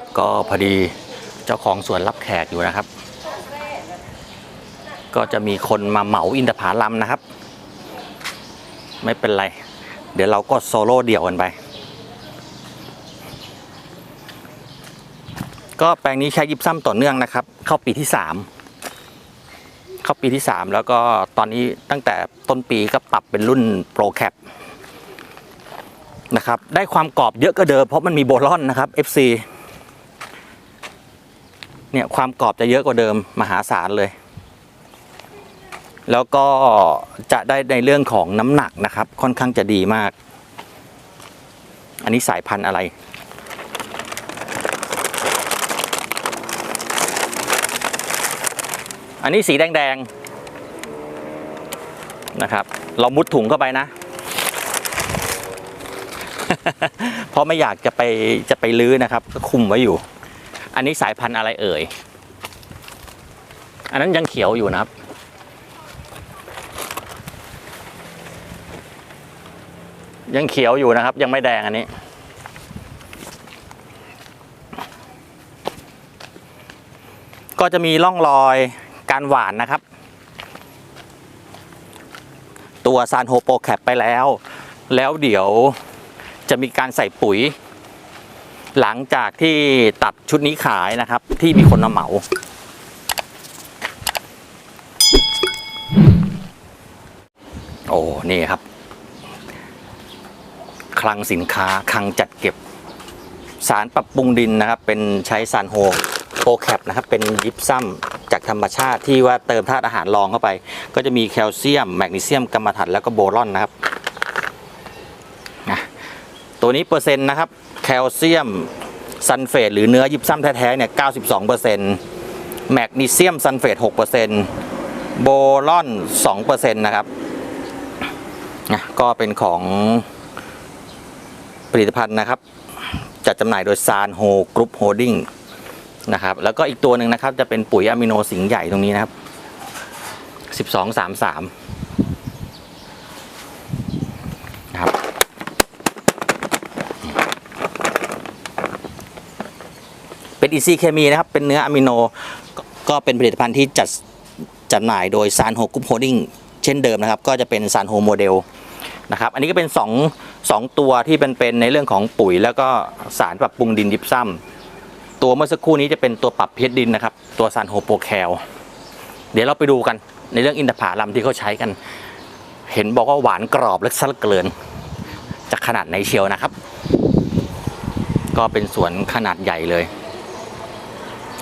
ครับก็พอดีเจ้าของสวนรับแขกอยู่นะครับ ก็จะมีคนมาเหมาอินทผลัมนะครับ ไม่เป็นไร เดี๋ยวเราก็โซโล่เดี่ยวกันไป ก็แปลงนี้ใช้ยิบซ้ำต่อเนื่องนะครับ เข้าปีที่ 3 เข้าปีที่ 3 แล้วก็ตอนนี้ตั้งแต่ต้นปีก็ปรับเป็นรุ่นโปรแคปนะครับ ได้ความกรอบเยอะก็เดิมเพราะมันมีโบลอนนะครับ FC เนี่ยความกรอบจะเยอะกว่าเดิมมหาศาลเลย แล้วก็จะได้ในเรื่องของน้ำหนักนะครับ ค่อนข้างจะดีมาก อันนี้สายพันธุ์อะไรอันนี้สีแดงๆนะครับ เรามุดถุงเข้าไปนะ เพราะไม่อยากจะไปจะไปลื้อนะครับ ก็คุมไว้อยู่ อันนี้สายพันธุ์อะไรเอ่ย อันนั้นยังเขียวอยู่นะครับ ยังเขียวอยู่นะครับ ยังไม่แดงอันนี้ ก็จะมีร่องรอยการหวานนะครับ ตัวซานโฮโปแคปไปแล้ว แล้วเดี๋ยวจะมีการใส่ปุ๋ย หลังจากที่ตัดชุดนี้ขายนะครับ ที่มีคนมาเหมา โอ้นี่ครับ คลังสินค้าคลังจัดเก็บ สารปรับปรุงดินนะครับ เป็นใช้ซานโฮโปรแคปนะครับ เป็นยิปซัมจากธรรมชาติที่ว่าเติมธาตุอาหารรองเข้าไป ก็จะมีแคลเซียม แมกนีเซียมกัมมันถันแล้วก็โบรอนนะครับ ตัวนี้เปอร์เซ็นต์นะครับแคลเซียมซัลเฟตหรือเนื้อยิปซัมแท้ๆเนี่ย 92เปอร์เซ็นต์แมกนีเซียมซัลเฟต6เปอร์เซ็นต์โบรอน2เปอร์เซ็นต์นะครับนะก็เป็นของผลิตภัณฑ์นะครับ จัดจำหน่ายโดยซานโฮกรุ๊ปโฮดดิ้งนะครับ แล้วก็อีกตัวหนึ่งนะครับ จะเป็นปุ๋ยอะมิโนสิงใหญ่ตรงนี้นะครับ 1233 3 3นะครับ เป็นอีซีเคมีนะครับ เป็นเนื้ออะมิโน ก็เป็นผลิตภัณฑ์ที่จัดจำหน่ายโดยซานโฮกรุ๊ปโฮดิ้งเช่นเดิมนะครับ ก็จะเป็นซานโฮโมเดลนะครับ อันนี้ก็เป็น2งตัวที่เป็นเป็นในเรื่องของปุ๋ย แล้วก็สารปรับปรุงดินยิบซ้ำตัวเมื่อสักครู่นี้จะเป็นตัวปรับเพชรดินนะครับ ตัวซานโฮโปแคลเดี๋ยวเราไปดูกันในเรื่องอินทผลัมที่เขาใช้กัน เห็นบอกว่าหวานกรอบและสลักเกลินจะขนาดไหนเชียวนะครับ ก็เป็นสวนขนาดใหญ่เลย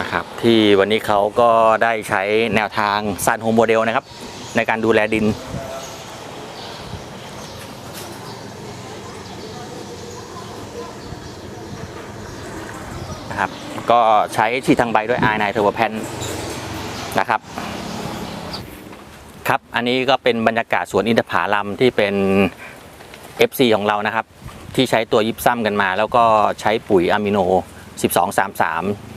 นะครับที่วันนี้เขาก็ได้ใช้แนวทางซานโฮโมเดลนะครับ ในการดูแลดิน นะครับ ก็ใช้ฉีดทางใบด้วยไอไนเทอร์โบแพนนะครับ ครับ อันนี้ก็เป็นบรรยากาศสวนอินทผลัมที่เป็น FC ของเรานะครับ ที่ใช้ตัวยิปซัมกันมา แล้วก็ใช้ปุ๋ยอะมิโน 1233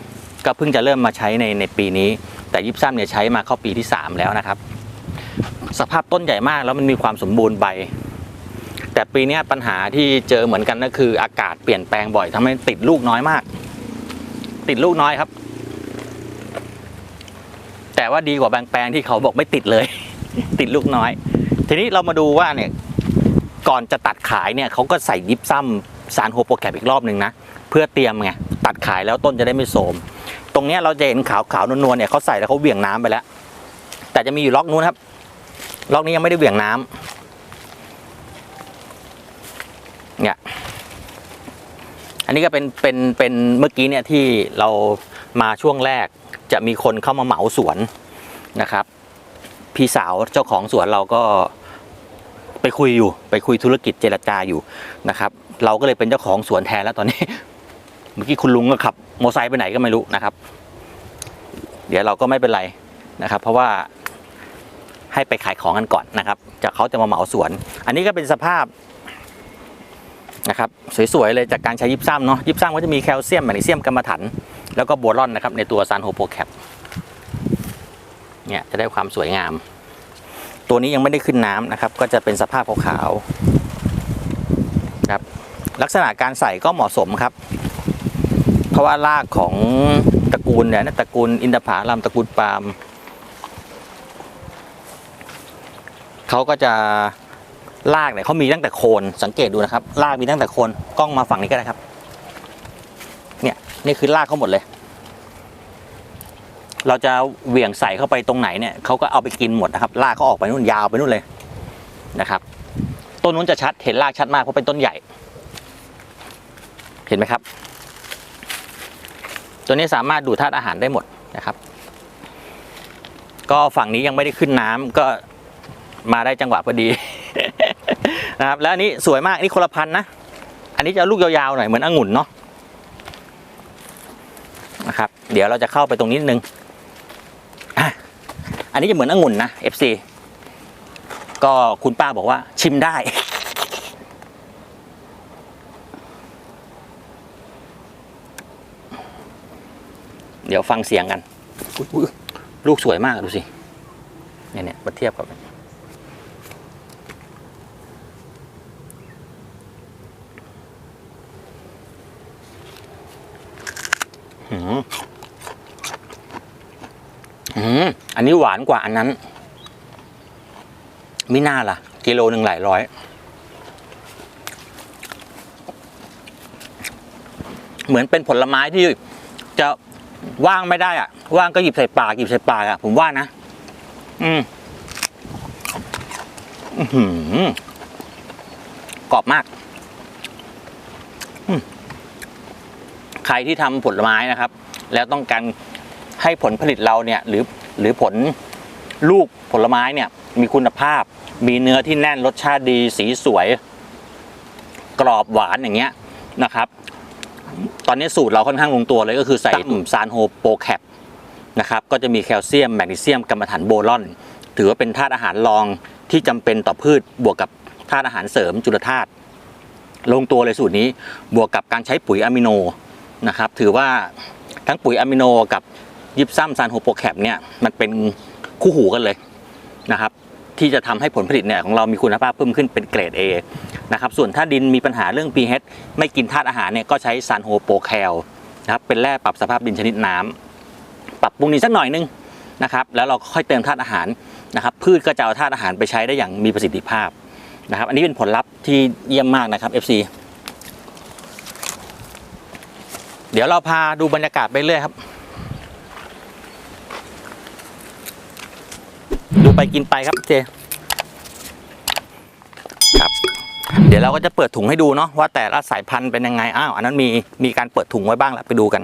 ก็เพิ่งจะเริ่มมาใช้ในในปีนี้ แต่ยิปซัมเนี่ยใช้มาเข้าปีที่ 3 แล้วนะครับ สภาพต้นใหญ่มากแล้วมันมีความสมบูรณ์ใบ แต่ปีนี้ปัญหาที่เจอเหมือนกันก็คือ อากาศเปลี่ยนแปลงบ่อยทำให้ติดลูกน้อยมาก ติดลูกน้อยครับ แต่ว่าดีกว่าบางแปลงที่เขาบอกไม่ติดเลย ติดลูกน้อย ทีนี้เรามาดูว่าเนี่ยก่อนจะตัดขายเนี่ยเขาก็ใส่ยิปซัมสารโฮโปแคปอีกรอบหนึ่งนะเพื่อเตรียมไง ตัดขายแล้วต้นจะได้ไม่โทมตรงนี้เราจะเห็นขาวขาวนวลๆเนี่ยเขาใส่แล้วเขาเหวี่ยงน้ำไปแล้ว แต่จะมีอยู่ล็อกนู้นครับ ล็อกนี้ยังไม่ได้เหวี่ยงน้ำเนี่ยอันนี้ก็เป็นเป็นเป็นเมื่อกี้เนี่ยที่เรามาช่วงแรกจะมีคนเข้ามาเหมาสวนนะครับ พี่สาวเจ้าของสวนเราก็ไปคุยอยู่ ไปคุยธุรกิจเจรจาอยู่นะครับ เราก็เลยเป็นเจ้าของสวนแทนแล้วตอนนี้ เมื่อกี้คุณลุงก็ขับมอเตอร์ไซค์ไปไหนก็ไม่รู้นะครับ เดี๋ยวเราก็ไม่เป็นไรนะครับ เพราะว่าให้ไปขายของกันก่อนนะครับจะเขาจะมาเหมาสวน อันนี้ก็เป็นสภาพนะครับสวยๆเลยจากการใช้ยิปซัมเนาะยิปซัมก็จะมีแคลเซียมแมกนีเซียมกัมมันถัน แล้วก็โบรอนนะครับในตัวซานโฮโปแคปเนี่ยจะได้ความสวยงาม ตัวนี้ยังไม่ได้ขึ้นน้ำนะครับ ก็จะเป็นสภาพขาวๆครับลักษณะการใส่ก็เหมาะสมครับ เพราะว่ารากของตระกูลเนี่ยตระกูลอินทผลัมตระกูลปาล์มเขาก็จะรากเนี่ยเขามีตั้งแต่โคนสังเกตดูนะครับรากมีตั้งแต่โคนกล้องมาฝั่งนี้ก็ได้ครับ เนี่ยนี่คือรากเขาหมดเลย เราจะเหวี่ยงใส่เข้าไปตรงไหนเนี่ยเขาก็เอาไปกินหมดนะครับรากเขาออกไปนู่นยาวไปนู่นเลยนะครับต้นนู้นจะชัดเห็นรากชัดมากเพราะเป็นต้นใหญ่ เห็นไหมครับ ตัวนี้สามารถดูดธาตุอาหารได้หมดนะครับ ก็ฝั่งนี้ยังไม่ได้ขึ้นน้ำก็มาได้จังหวะพอดีนะครับ แล้วอันนี้สวยมากนี่คนละพันนะ อันนี้จะลูกยาวๆหน่อยเหมือนองุ่นเนาะนะครับ เดี๋ยวเราจะเข้าไปตรงนี้นิดนึงอะอันนี้จะเหมือนองุ่นนะ FC ก็คุณป้าบอกว่าชิมได้ ดี๋ยวฟังเสียงกัน ลูกสวยมากดูสิ เนี่ยเนี่ยมาเทียบกับหืมหืมอันนี้หวานกว่าอันนั้น ไม่น่าล่ะ กิโลหนึ่งหลายร้อย เหมือนเป็นผลไม้ที่จะ ว่างไม่ได้อะว่างก็หยิบใส่ปากหยิบใส่ปากอะผมว่านะ อืมอือหือกรอบมากมใครที่ทำผลไม้นะครับ แล้วต้องการให้ผลผลิตเราเนี่ย หรือหรือผลลูกผลไม้เนี่ย มีคุณภาพ มีเนื้อที่แน่นรสชาติดี สีสวย กรอบหวานอย่างเงี้ยนะครับ ตอนนี้สูตรเราค่อนข้างลงตัวเลยก็คือใส่ซานโฮโปรแคปนะครับก็จะมีแคลเซียมแมกนีเซียมกรรมฐานโบรอน ถือว่าเป็นธาตุอาหารรองที่จำเป็นต่อพืชบวกกับธาตุอาหารเสริมจุลธาตุลงตัวเลยสูตรนี้บวกกับการใช้ปุ๋ยอะมิโนนะครับถือว่าทั้งปุ๋ยอะมิโนกับยิปซัมซานโฮโปรแคปเนี่ยมันเป็นคู่หูกันเลยนะครับ ที่จะทำให้ผลผลิตเนี่ยของเรามีคุณภาพเพิ่มขึ้นเป็นเกรด A นะครับส่วนถ้าดินมีปัญหาเรื่อง pH ไม่กินธาตุอาหารเนี่ยก็ใช้ซานโฮโปรแคลนะครับเป็นแร่ปรับสภาพดินชนิดน้ำปรับปรุงดินสักหน่อยนึงนะครับแล้วเราค่อยเติมธาตุอาหารนะครับพืชก็จะเอาธาตุอาหารไปใช้ได้อย่างมีประสิทธิภาพนะครับอันนี้เป็นผลลัพธ์ที่เยี่ยมมากนะครับ FC เดี๋ยวเราพาดูบรรยากาศไปเรื่อยครับ ไปกินไปครับเจครับ เดี๋ยวเราก็จะเปิดถุงให้ดูเนาะว่าแต่ละสายพันธุ์เป็นยังไงอ้าวอันนั้นมีมีการเปิดถุงไว้บ้างแล้วไปดูกัน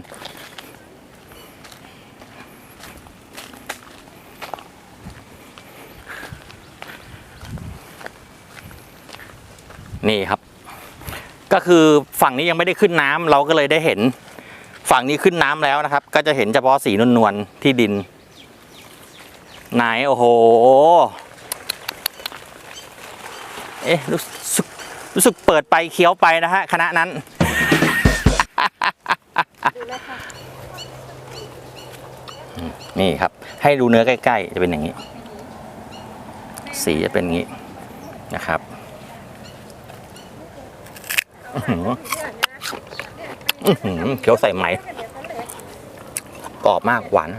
นี่ครับ ก็คือฝั่งนี้ยังไม่ได้ขึ้นน้ำเราก็เลยได้เห็น ฝั่งนี้ขึ้นน้ำแล้วนะครับ ก็จะเห็นเฉพาะสีนวลๆที่ดิน ไหนโอ้โห เอ๊ะรู้สึกรู้สึกเปิดไปเคี้ยวไปนะฮะคณะนั้น นี่ครับ ให้ดูเนื้อใกล้ ๆ จะเป็นอย่างนี้ สีจะเป็นอย่างนี้นะครับอื้อหืออื้อหือเคี้ยวใส่ไหมกรอบมากหวาน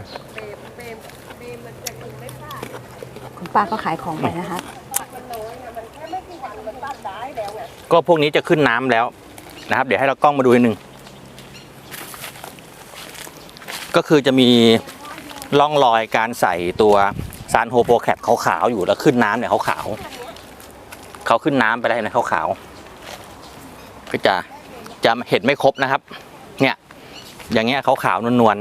คุณป้าก็ขายของไปนะคะก็พวกนี้จะขึ้นน้ำแล้วนะครับ เดี๋ยวให้เรากล้องมาดูนิดนึง ก็คือจะมีร่องรอยการใส่ตัวซานโฮโปรแคปขาวๆอยู่แล้วขึ้นน้ำเนี่ยขาวๆเขาขึ้นน้ำไปแล้วเห็นะขาวๆก็จะจะเห็นไม่ครบนะครับ เนี่ย อย่างเงี้ยขาวๆนวล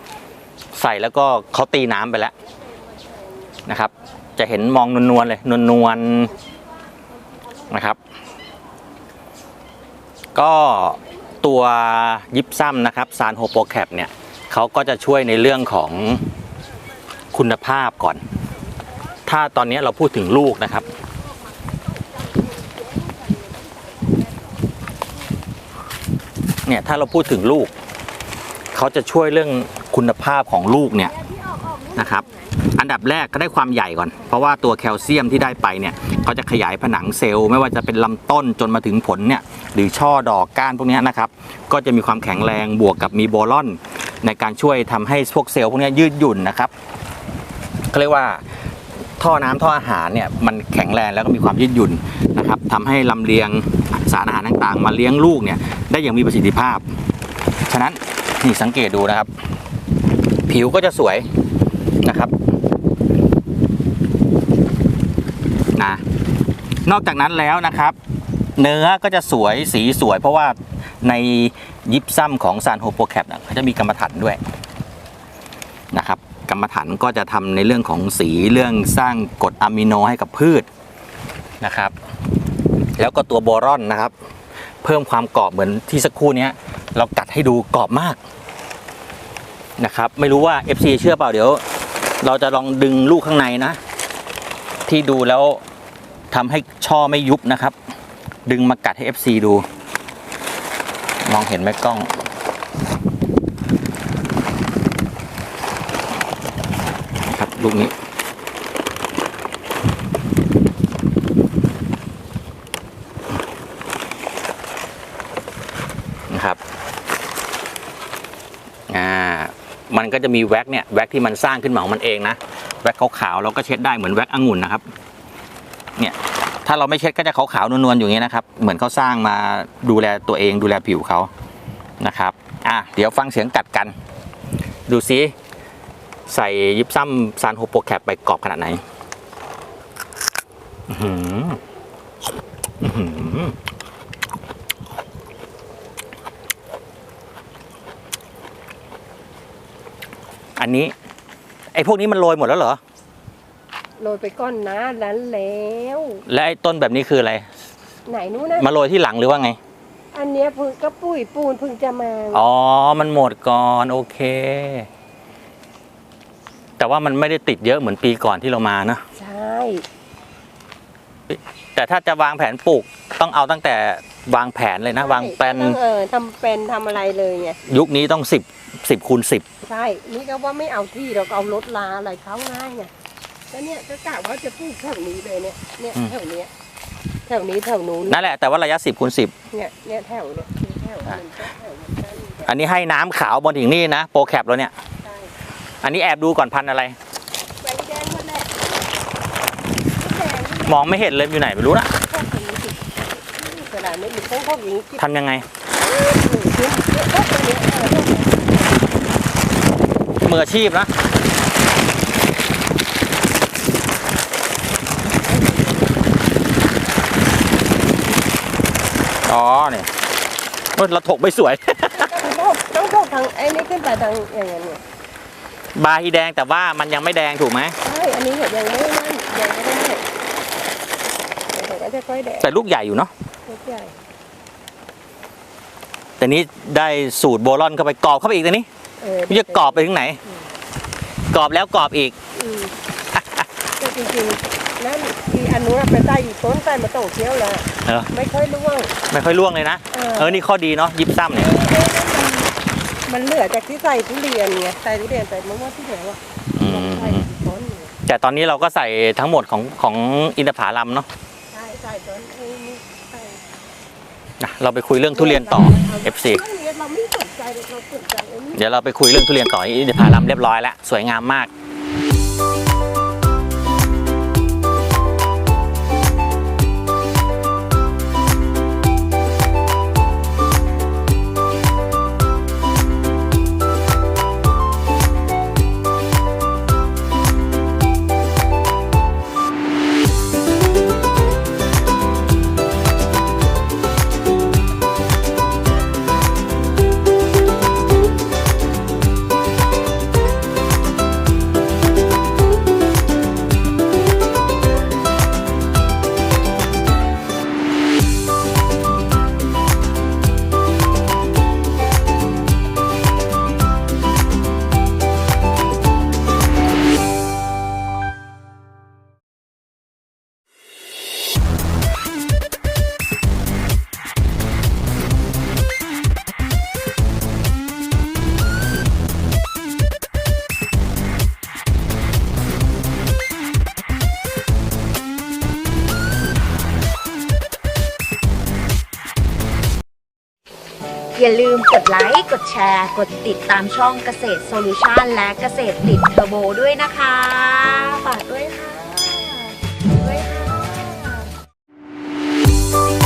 ๆใส่แล้วก็เขาตีน้ำไปแล้ว นะครับ จะเห็นมองนวลๆเลยนวลๆนะครับ ก็ตัวยิปซัมนะครับซานโฮโปรแคปเนี่ยเขาก็จะช่วยในเรื่องของคุณภาพก่อน ถ้าตอนนี้เราพูดถึงลูกนะครับเนี่ยถ้าเราพูดถึงลูก เขาจะช่วยเรื่องคุณภาพของลูกเนี่ยนะครับ อันดับแรกก็ได้ความใหญ่ก่อน เพราะว่าตัวแคลเซียมที่ได้ไปเนี่ยเขาจะขยายผนังเซลล์ไม่ว่าจะเป็นลำต้นจนมาถึงผลเนี่ยหรือช่อดอกก้านพวกนี้นะครับก็จะมีความแข็งแรงบวกกับมีโบรอน ในการช่วยทำให้พวกเซลล์พวกนี้ยืดหยุ่นนะครับเขาเรียกว่าท่อน้ำท่ออาหารเนี่ยมันแข็งแรงแล้วก็มีความยืดหยุ่นนะครับทำให้ลำเลียงสารอาหารต่างๆ มาเลี้ยงลูกเนี่ยได้อย่างมีประสิทธิภาพ ฉะนั้นนี่สังเกตดูนะครับ ผิวก็จะสวยนะครับนะ นอกจากนั้นแล้วนะครับ เนื้อก็จะสวยสีสวย เพราะว่าในยิปซัมของซานโฮโปแคปเขาจะมีกรรมฐานด้วยนะครับกรรมฐานก็จะทำในเรื่องของสีเรื่องสร้างกรดอะมิโนให้กับพืชนะครับ แล้วก็ตัวโบรอนนะครับ เพิ่มความกรอบเหมือนที่สักครู่นี้เรากัดให้ดูกรอบมากนะครับ ไม่รู้ว่า FC เชื่อเปล่าเดี๋ยว เราจะลองดึงลูกข้างในนะ ที่ดูแล้ว ทำให้ช่อไม่ยุบนะครับ ดึงมากัดให้ FC ดู มองเห็นไหมกล้อง ครับลูกนี้ นะครับ อ่า มันก็จะมีแว็กเนี่ย แว็กที่มันสร้างขึ้นมาของมันเองนะ แว็กขาวๆเราก็เช็ดได้เหมือนแว็กองุ่นนะครับ ถ้าเราไม่เช็ดก็จะขาวๆนวลๆอยู่อย่างนี้นะครับ เหมือนเขาสร้างมาดูแลตัวเองดูแลผิวเขานะครับอะเดี๋ยวฟังเสียงกัดกัน ดูซิใส่ยิปซัมซานโฮโปแคปไปกรอบขนาดไหนอื้อหืออื้อหืออันนี้ ไอ้พวกนี้มันโรยหมดแล้วเหรอ โรยไปก้อนนะนั้นแล้วและไอ้ต้นแบบนี้คืออะไร ไหนนู้นนะมาโรยที่หลังหรือว่าไง อันเนี้ยเพึ่งก็ปุ้ยปูนเพึ่งจะมาอ๋อ มันหมดก่อนโอเค แต่ว่ามันไม่ได้ติดเยอะเหมือนปีก่อนที่เรามานะใช่แต่ถ้าจะวางแผนปลูกต้องเอาตั้งแต่วางแผนเลยนะ วางแปลนต้องเออทำเป็นทำอะไรเลยไงยุคนี้ต้องสิบสิบคูณสิบใช่นี่ก็ว่าไม่เอาที่เราก็เอารถลาอะไรเขาง่ายไง แล้วเนี่ยก็กะว่าจะปลูกแถวนี้เลยเนี่ย เนี่ยแถวเนี้ยแถวนี้แถวนู้นนั่นแหละแต่ว่าระยะสิบคูณสิบเนี่ยเนี่ยแถวเนี่ยแถวมันก็แถวเหมือนกันอันนี้ให้น้ำขาวบนถึงนี่นะ โปรแคปแล้วเนี่ยใช่อันนี้แอบดูก่อนพันธุ์อะไร แดงแดงหมดแหละแดงมองไม่เห็นเลยอยู่ไหนไม่รู้นะพวกนี้สิกระดาษไม่มีพวกพวกนี้ที่ทำยังไงขึ้นเยอะพวกนี้เออพวกนี้มืออาชีพนะ อ๋อเนี่ยโอ๊ยเราถกไม่สวย ต้องพกทางไอ้นี่ขึ้นไปทางอย่างเงี้ยเนี่ยบาฮีแดงแต่ว่ามันยังไม่แดงถูกไหมใช่อันนี้เห็นยังไม่นั่นยังไม่ได้เดี๋ยวก็จะค่อยแดงแต่ลูกใหญ่อยู่เนาะลูกใหญ่แต่นี้ได้สูตรโบรอนเข้าไปกรอบเข้าไปอีกแต่นี้เออมันจะกรอบไปถึงไหนกรอบแล้วกรอบอีกอืมแต่จริงๆนั่น อีอันนู้นไปใส่อีกต้นใส่มาโตเที่ยวแล้วเออไม่ค่อยร่วง ไม่ค่อยล่วงเลยนะ เออ เออ นี่ข้อดีเนาะยิบซ้ำเนี่ย มันเหลือจากที่ใส่ทุเรียนไงใส่ทุเรียนใส่มะม่วงที่เหลือว่ะอืม ใส่อีกต้นหนึ่งแต่ตอนนี้เราก็ใส่ทั้งหมดของของอินทผลัมเนาะใช่ใส่ต้นไอ้นี่ใส่นะเราไปคุยเรื่องทุเรียนต่อ FC เรื่องนี้เราไม่สนใจเลยเราสนใจไอ้นี่ เดี๋ยวเราไปคุยเรื่องทุเรียนต่ออินทผลัมเรียบร้อยแล้วสวยงามมาก อย่าลืมกดไลค์ กดแชร์ กดติดตามช่องเกษตรโซลูชันและเกษตรติดเทอร์โบด้วยนะคะฝากด้วยค่ะด้วยค่ะ